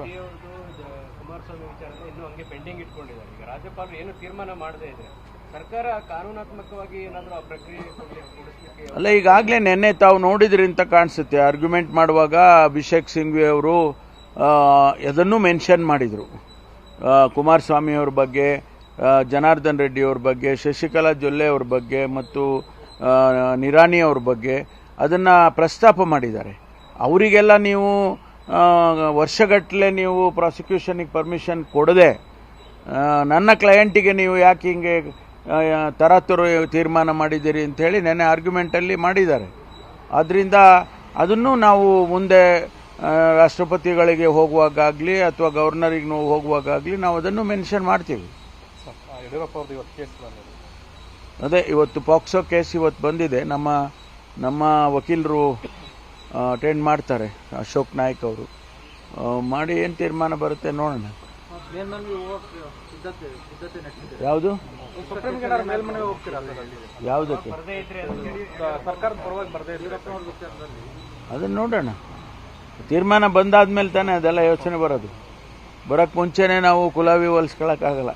ಅವ್ರದ್ದು ಕುಮಾರಸ್ವಾಮಿ ವಿಚಾರನ ಇನ್ನೂ ಹಂಗೆ ಪೆಂಡಿಂಗ್ ಇಟ್ಕೊಂಡಿದ್ದಾರೆ. ಈಗ ರಾಜ್ಯಪಾಲರು ಏನು ತೀರ್ಮಾನ ಮಾಡದೇ ಇದೆ ಸರ್ಕಾರ ಕಾನೂನಾತ್ಮಕವಾಗಿ ಏನಾದರೂ ಆ ಪ್ರಕ್ರಿಯೆ ಕೊಡಿಸ್ಲಿಕ್ಕೆ ಅಲ್ಲ ಈಗಾಗಲೇ ನಿನ್ನೆ ತಾವು ನೋಡಿದ್ರಿ ಅಂತ ಕಾಣಿಸುತ್ತೆ. ಆರ್ಗ್ಯುಮೆಂಟ್ ಮಾಡುವಾಗ ಅಭಿಷೇಕ್ ಸಿಂಘ್ವಿ ಅವರು ಅದನ್ನು ಮೆನ್ಷನ್ ಮಾಡಿದರು. ಕುಮಾರಸ್ವಾಮಿ ಅವ್ರ ಬಗ್ಗೆ ಜನಾರ್ದನ್ ರೆಡ್ಡಿ ಅವ್ರ ಬಗ್ಗೆ ಶಶಿಕಲಾ ಜೊಲ್ಲೆ ಅವ್ರ ಬಗ್ಗೆ ಮತ್ತು ನಿರಾಣಿ ಅವ್ರ ಬಗ್ಗೆ ಅದನ್ನು ಪ್ರಸ್ತಾಪ ಮಾಡಿದ್ದಾರೆ. ಅವರಿಗೆಲ್ಲ ನೀವು ವರ್ಷಗಟ್ಟಲೆ ನೀವು ಪ್ರಾಸಿಕ್ಯೂಷನಿಗೆ ಪರ್ಮಿಷನ್ ಕೊಡದೆ ನನ್ನ ಕ್ಲಯಂಟಿಗೆ ನೀವು ಯಾಕೆ ಹಿಂಗೆ ತರಾತುರು ತೀರ್ಮಾನ ಮಾಡಿದ್ದೀರಿ ಅಂಥೇಳಿ ನೆನ್ನೆ ಆರ್ಗ್ಯುಮೆಂಟಲ್ಲಿ ಮಾಡಿದ್ದಾರೆ. ಆದ್ದರಿಂದ ಅದನ್ನು ನಾವು ಮುಂದೆ ರಾಷ್ಟ್ರಪತಿಗಳಿಗೆ ಹೋಗುವಾಗಲಿ ಅಥವಾ ಗವರ್ನರಿಗೆ ನಾವು ಹೋಗುವಾಗಲಿ ನಾವು ಅದನ್ನು ಮೆನ್ಷನ್ ಮಾಡ್ತೀವಿ. ಅದೇ, ಇವತ್ತು ಪಾಕ್ಸೋ ಕೇಸ್ ಇವತ್ತು ಬಂದಿದೆ. ನಮ್ಮ ನಮ್ಮ ವಕೀಲರು ಅಟೆಂಡ್ ಮಾಡ್ತಾರೆ, ಅಶೋಕ್ ನಾಯ್ಕ್ ಅವರು. ಮಾಡಿ ಏನು ತೀರ್ಮಾನ ಬರುತ್ತೆ ನೋಡೋಣ. ಯಾವುದು? ಯಾವುದಕ್ಕೆ? ಅದನ್ನು ನೋಡೋಣ. ತೀರ್ಮಾನ ಬಂದಾದ್ಮೇಲೆ ತಾನೇ ಅದೆಲ್ಲ ಯೋಚನೆ ಬರೋದು. ಬರೋಕ್ಕೆ ಮುಂಚೆನೇ ನಾವು ಕುಲಾವಿ ಹೊಲಿಸ್ಕೊಳಕ್ಕಾಗಲ್ಲ